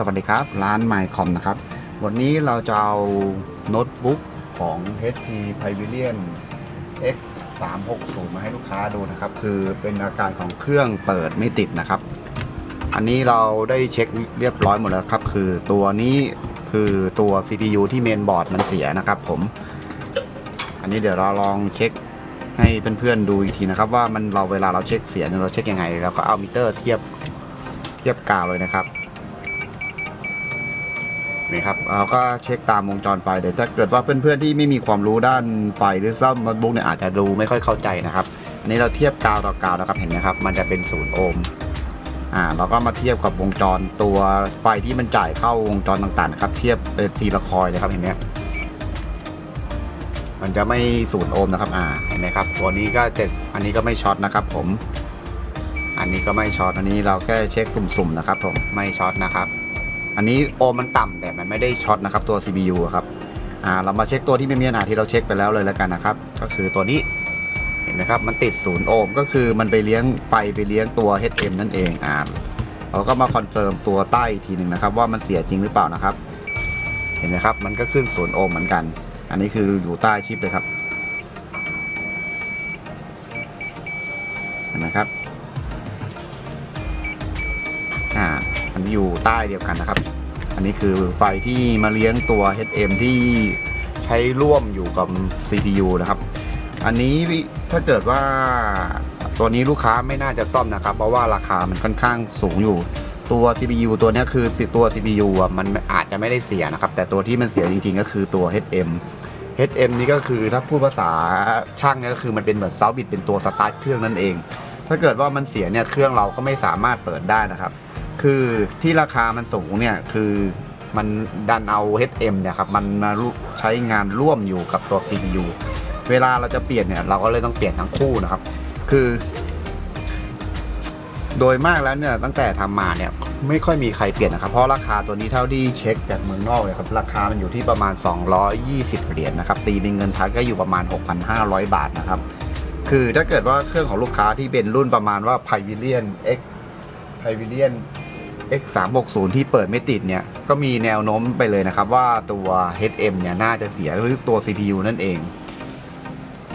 สวัสดีครับ ร้านไมคอมนะครับ วันนี้เราจะเอาโน้ตบุ๊กของ HP Pavilion X 3 6 0มาให้ลูกค้าดูนะครับ คือเป็นอาการของเครื่องเปิดไม่ติดนะครับ อันนี้เราได้เช็คเรียบร้อยหมดแล้วครับ คือตัวนี้คือตัว CPU ที่เมนบอร์ดมันเสียนะครับผม อันนี้เดี๋ยวเราลองเช็คให้เพื่อนๆดูอีกทีนะครับว่ามันเราเวลาเราเช็คเสียเนี่ยเราเช็คยังไงเราก็เอามิเตอร์เทียบเทียบกาวเลยนะครับ นี่ครับเราก็เช็คตามวงจรไฟเดี๋ยวถ้าเกิดว่าเพื่อนๆที่ไม่มีความรู้ด้านไฟหรือซ่อมโน้ตบุ๊กเนี่ยอาจจะดูไม่ค่อยเข้าใจนะครับ อันนี้เราเทียบกาวต่อกาวนะครับเห็นไหมครับ มันจะเป็นศูนย์โอห์มอ่าเราก็มาเทียบกับวงจรตัวไฟที่มันจ่ายเข้าวงจรต่างๆนะครับ เทียบเป็นทีละคอยเลยครับเห็นไหมมันจะไม่ศูนย์โอห์มนะครับอ่าเห็นไหมครับ ตัวนี้ก็เจ็ดอันนี้ก็ไม่ช็อตนะครับ ผม อันนี้ก็ไม่ช็อตอันนี้เราแค่เช็คสุ่มๆนะครับ ผมไม่ช็อตนะครับ อันนี้โอห์มมันต่ำแต่มันไม่ได้ช็อตนะครับตัว CPU ครับอ่าเรามาเช็คตัวที่ไม่มีปัญหาที่เราเช็คไปแล้วเลยแล้วกันนะครับ ก็คือตัวนี้เห็นไหมครับมันติดศูนย์โอห์มก็คือมันไปเลี้ยงไฟไปเลี้ยงตัว HM นั่นเองอ่าเราก็มาคอนเฟิร์มตัวใต้ทีหนึ่งนะครับ ว่ามันเสียจริงหรือเปล่านะครับ เห็นไหมครับมันก็ขึ้นศูนย์โอห์มเหมือนกัน อันนี้คืออยู่ใต้ชิปเลยครับเห็นไหมครับ มันอยู่ใต้เดียวกันนะครับ อันนี้คือไฟที่มาเลี้ยงตัว HM ที่ใช้ร่วมอยู่กับ CPU นะครับ อันนี้ถ้าเกิดว่าตัวนี้ลูกค้าไม่น่าจะซ่อมนะครับ เพราะว่าราคามันค่อนข้างสูงอยู่ตัว CPU ตัวนี้คือตัว CPU อะมันอาจจะไม่ได้เสียนะครับ แต่ตัวที่มันเสียจริงๆก็คือตัว HM HM นี่ก็คือถ้าพูดภาษาช่างนี่ยก็คือมันเป็นเหมือนเซาบิดเป็นตัวสตาร์ทเครื่องนั่นเอง ถ้าเกิดว่ามันเสียเนี่ยเครื่องเราก็ไม่สามารถเปิดได้นะครับ คือที่ราคามันสูงเนี่ยคือมันดันเอา HM เนี่ยครับมันมาใช้งานร่วมอยู่กับตัว CPU เวลาเราจะเปลี่ยนเนี่ยเราก็เลยต้องเปลี่ยนทั้งคู่นะครับ คือ โดยมากแล้วเนี่ยตั้งแต่ทำมาเนี่ยไม่ค่อยมีใครเปลี่ยนนะครับ เพราะราคาตัวนี้เท่าที่เช็คจากเมืองนอกเลยครับราคามันอยู่ที่ประมาณ 220 เหรียญนะครับตีเป็นเงินไทยก็อยู่ประมาณ 6,500 บาทนะครับคือถ้าเกิดว่าเครื่องของลูกค้าที่เป็นรุ่นประมาณว่า Pavilion X Pavilion X 3 6 0ที่เปิดไม่ติดเนี่ย ก็มีแนวโน้มไปเลยนะครับ ว่าตัว HM เนี่ย น่าจะเสียหรือตัว CPU นั่นเอง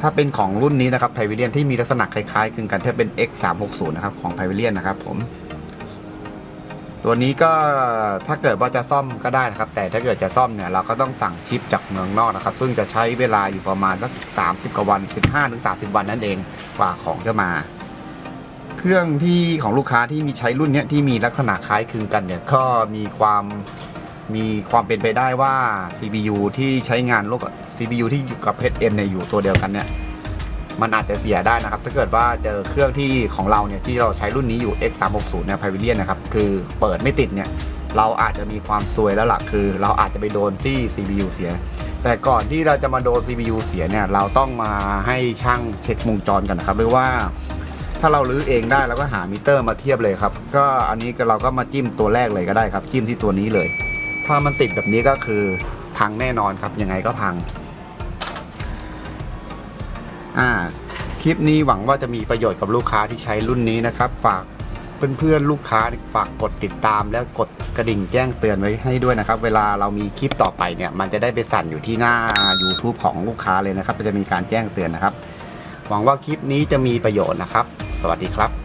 ถ้าเป็นของรุ่นนี้นะครับ Pavilion ที่มีลักษณะคล้ายๆคลึงกันถ้าเป็น X 3 6 0นะครับของ Pavilion นะครับผมตัวนี้ก็ถ้าเกิดว่าจะซ่อมก็ได้นะครับ แต่ถ้าเกิดจะซ่อมเนี่ยเราก็ต้องสั่งชิปจากเมืองนอกนะครับ ซึ่งจะใช้เวลาอยู่ประมาณสัก30กว่าวัน 15-30 วันนั่นเองกว่าของจะมา เครื่องที่ของลูกค้าที่มีใช้รุ่นเนี้ยที่มีลักษณะคล้ายคลึงกันเนี่ยก็มีความมีความเป็นไปได้ว่า CPU ที่ใช้งานร่วมกับ CPU ที่อยู่กับ HM เนี่ยอยู่ตัวเดียวกันเนี่ยมันอาจจะเสียได้นะครับ ถ้าเกิดว่าเจอเครื่องที่ของเราเนี่ยที่เราใช้รุ่นนี้อยู่ X 3 6 0เนี่ย Pavilion นะครับ คือเปิดไม่ติดเนี่ย เราอาจจะมีความซวยแล้วล่ะคือ เราอาจจะไปโดนที่ CPU เสีย แต่ก่อนที่เราจะมาโดน CPU เสียเนี่ย เราต้องมาให้ช่างเช็ควงจรกันนะครับหรือว่า ถ้าเราลื้อเองได้เราก็หามิเตอร์มาเทียบเลยครับ ก็อันนี้เราก็มาจิ้มตัวแรกเลยก็ได้ครับ จิ้มที่ตัวนี้เลย ถ้ามันติดแบบนี้ก็คือพังแน่นอนครับยังไงก็พัง อ่า คลิปนี้หวังว่าจะมีประโยชน์กับลูกค้าที่ใช้รุ่นนี้นะครับ ฝากเพื่อนๆลูกค้าฝากกดติดตามและกดกระดิ่งแจ้งเตือนไว้ให้ด้วยนะครับ เวลาเรามีคลิปต่อไปเนี่ย มันจะได้ไปสั่นอยู่ที่หน้า YouTube ของลูกค้าเลยนะครับ จะมีการแจ้งเตือนนะครับ หวังว่าคลิปนี้จะมีประโยชน์นะครับ สวัสดีครับ